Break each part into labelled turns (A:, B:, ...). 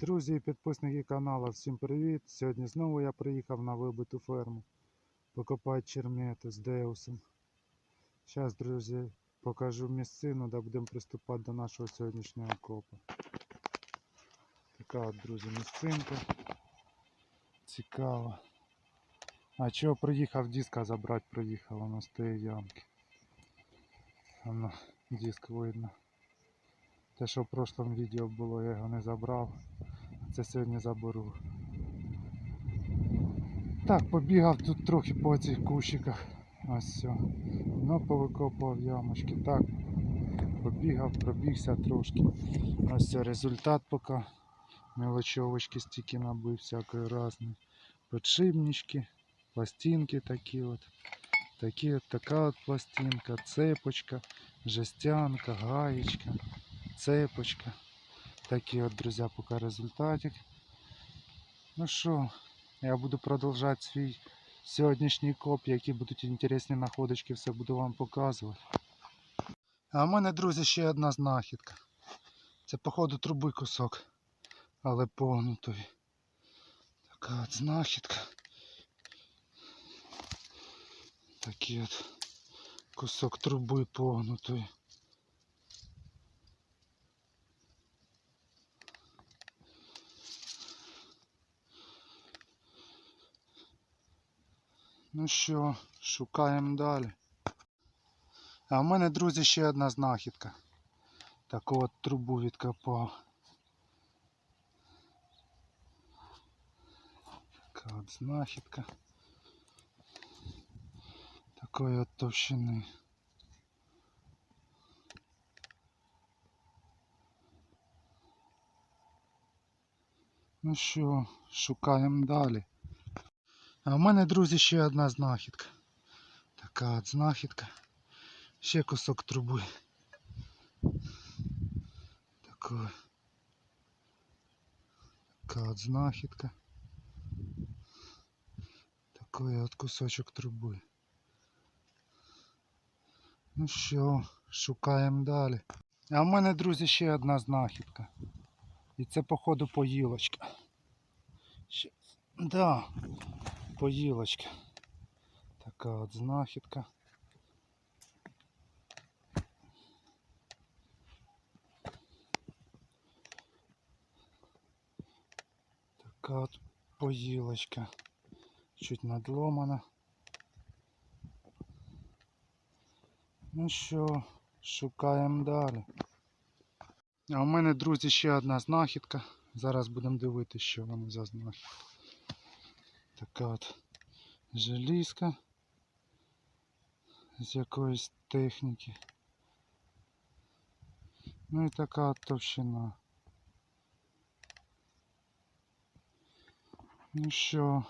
A: Друзі і підписники каналу, всім привіт! Сьогодні знову я приїхав на вибиту ферму покопати чермети з Деусом. Зараз, друзі, покажу місцину, де будемо приступати до нашого сьогоднішнього копу. Така от, друзі, місцинка. Цікаво. А чого приїхав диска забрати, приїхав, воно з тієї ямки. Воно диск видно. Те, що в прошлому відео було, я його не забрав. Це сьогодні заберу. Так, побігав тут трохи по цих кущиках. Ось все. Ну, повикопував ямочки. Так, побігав, пробігся трошки. Ось це результат поки. Мелочовочки стільки набив, всякої разної. Подшипнички, пластинки такі от. Такі от така от пластинка, цепочка, жестянка, гаєчка, цепочка. Такий от, друзья, пока результатик. Ну що, я буду продовжувати свій сьогоднішній коп, які будуть інтересні находочки, все буду вам показувати. А в мене, друзі, ще одна знахідка. Це, походу, труби кусок, але погнутої. Така от знахідка. Такий от кусок труби погнутої. Ну що, шукаємо далі. А в мене, друзі, ще одна знахідка. Таку от трубу відкопав. Така от знахідка. Такої от товщини. Ну що, шукаємо далі. А в мене, друзі, ще одна знахідка. Така от знахідка. Ще кусок труби. Такої. Така от знахідка. Такий от кусочок труби. Ну що, шукаємо далі. А в мене, друзі, ще одна знахідка. І це, походу, поїлочка. Да, поїлочка. Така от знахідка. Така от поїлочка. Чуть надломана. Ну що, шукаємо далі. А у мене, друзі, ще одна знахідка. Зараз будемо дивитися, що воно за знахідка. Така от желізка з якоїсь техніки. Ну і така от товщина. Ну що,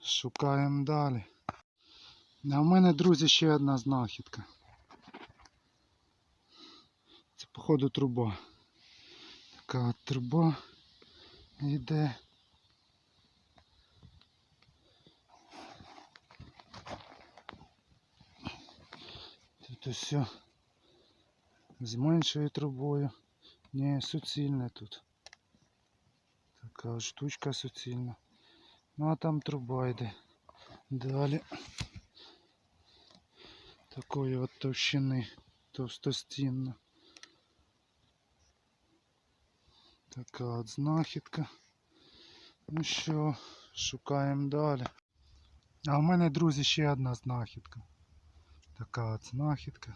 A: шукаємо далі. А в мене, друзі, ще одна знахідка. Це, походу, труба. Така от труба йде. Тут все з меншою трубою. Не, суцільне тут. Така штучка суцільна. Ну а там труба йде. Далі. Такої от товщини товстостінна. Така от знахідка. Ну що, шукаємо далі. А в мене, друзі, ще одна знахідка. Така от знахідка.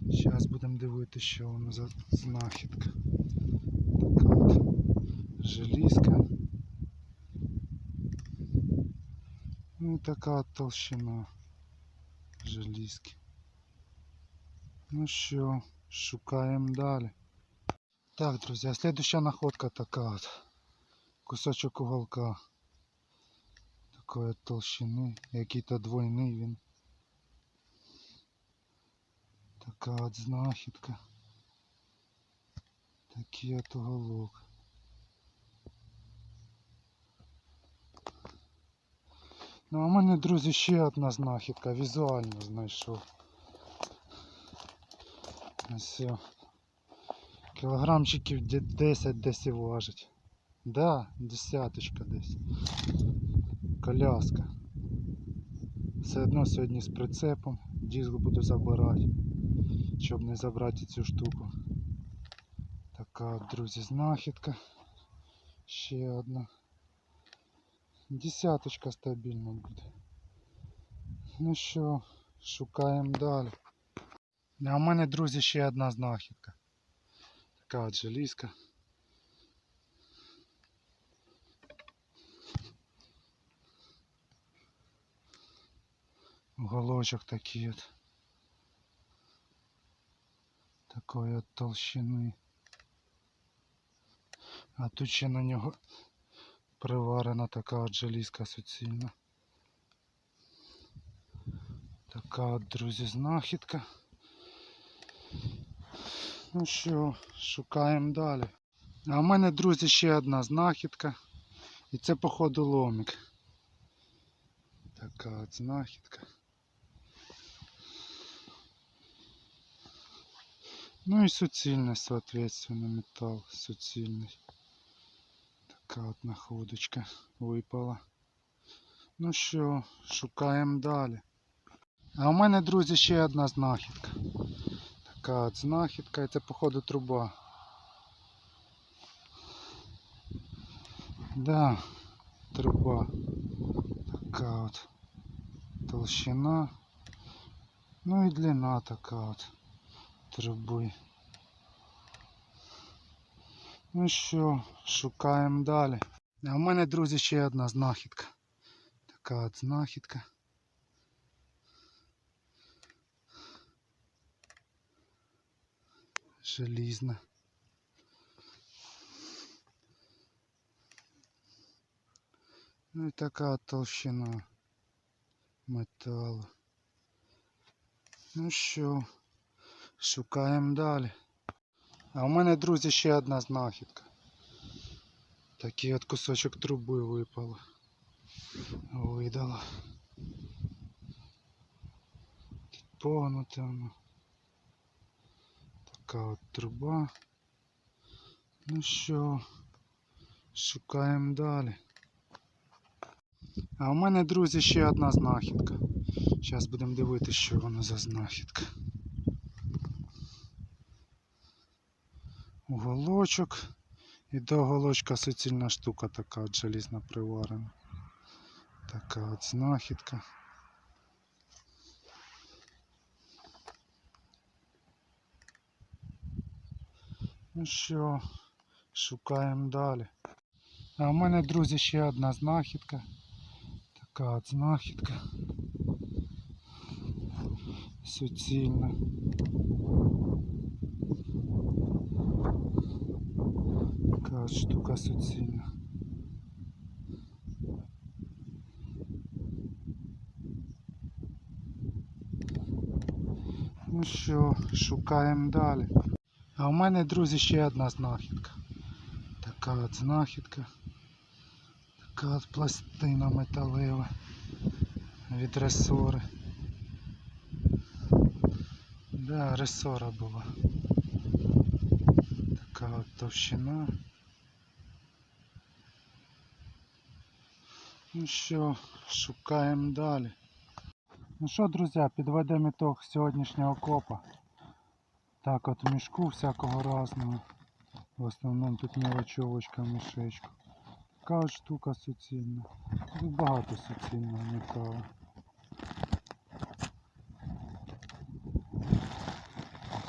A: Зараз будемо дивитися, що воно за знахідка. Така от желізка. Ну така от толщина желізки. Ну що, шукаємо далі. Так, друзі, следующая находка така от. Кусочок уголка. Такої толщини. Який-то двойний він. Така от знахідка. Такий от уголок. Ну а в мене, друзі, ще одна знахідка, візуально знайшов. Ось. Кілограмчиків 10 десь і важить. Да, десяточка десь. Коляска. Все одно сьогодні з прицепом. Диск буду забирати. Щоб не забрати цю штуку. Така друзі, знахідка. Ще одна. Десяточка стабільно буде. Ну що, шукаємо далі. А у мене, друзі, ще одна знахідка. Така от желізка. Уголочок такий от. Такої от толщини. А тут ще на нього приварена така от желізка суцільна. Така от, друзі, знахідка. Ну що, шукаємо далі. А в мене, друзі, ще одна знахідка. І це, походу, ломик. Така от знахідка. Ну і суцільний, соответственно, металл суцільний. Така от находочка випала. Ну що, шукаємо далі. А у мене, друзі, ще одна знахідка. Така от знахідка, і це походу труба. Да, труба. Така от толщина. Ну і длина така от труби. Ну що, шукаємо далі. А у мене, друзі, ще одна знахідка. Така от знахідка. Желізна. Ну і така толщина металу. Ну що, шукаємо далі. А у мене, друзі, ще одна знахідка. Такий от кусочок труби випало. Видало. Тут погнуте воно. Така от труба. Ну що, шукаємо далі. А у мене, друзі, ще одна знахідка. Зараз будемо дивитися, що воно за знахідка. Уголочок. І до уголочка суцільна штука така от желізна приварена. Така от знахідка. Ну що, шукаємо далі. А у мене, друзі, ще одна знахідка. Така от знахідка. Суцільна. Така штука суцільна. Ну що, шукаємо далі. А у мене, друзі, ще одна знахідка. Така от знахідка. Така от пластина металева від ресори. Да, ресора була. Така от товщина. Ну що, шукаємо далі. Ну що, друзі, підведемо ітог сьогоднішнього копа. Так от мішку всякого разного. В основному тут мелочовочка в мішечку. Така штука суцільна. Тут багато суцільного металу.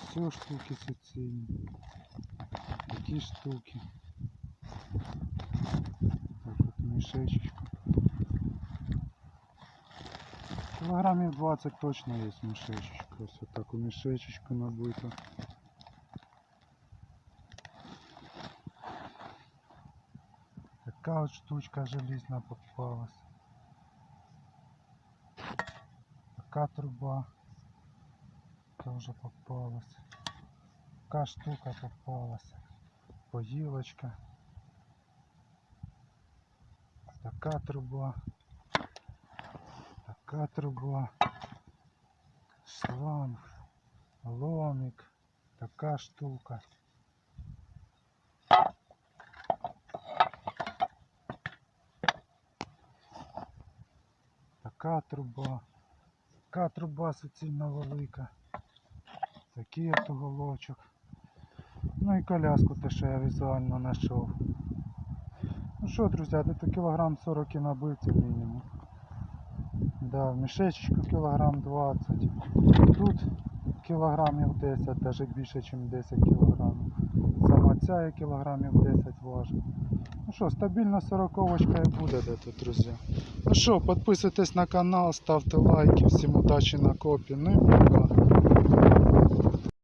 A: Все штуки суцільні. Такі штуки. Так от мішечечку. Кілограмів 20 точно є мішечечку. Ось отак у мішечечку набито. Така от штучка желізна попалась. Така труба тоже попалась. Така штука попалась. Поїлочка. Така труба. Така труба, шланг, ломик, така штука. Така труба, така труба суцільно велика, такий туголочок. Ну і коляску те, що я візуально знайшов. Ну що, друзі, десь кілограм 40 і набивців мінімум. Да, в мішечку кілограм 20. Тут кілограмів 10, навіть більше, ніж 10 кілограмів. Сама ця є кілограмів 10 важить. Ну що, стабільно 40 і буде де тут, друзі. Ну що, підписуйтесь на канал, ставте лайки, всім удачі на копі. Ну і пока.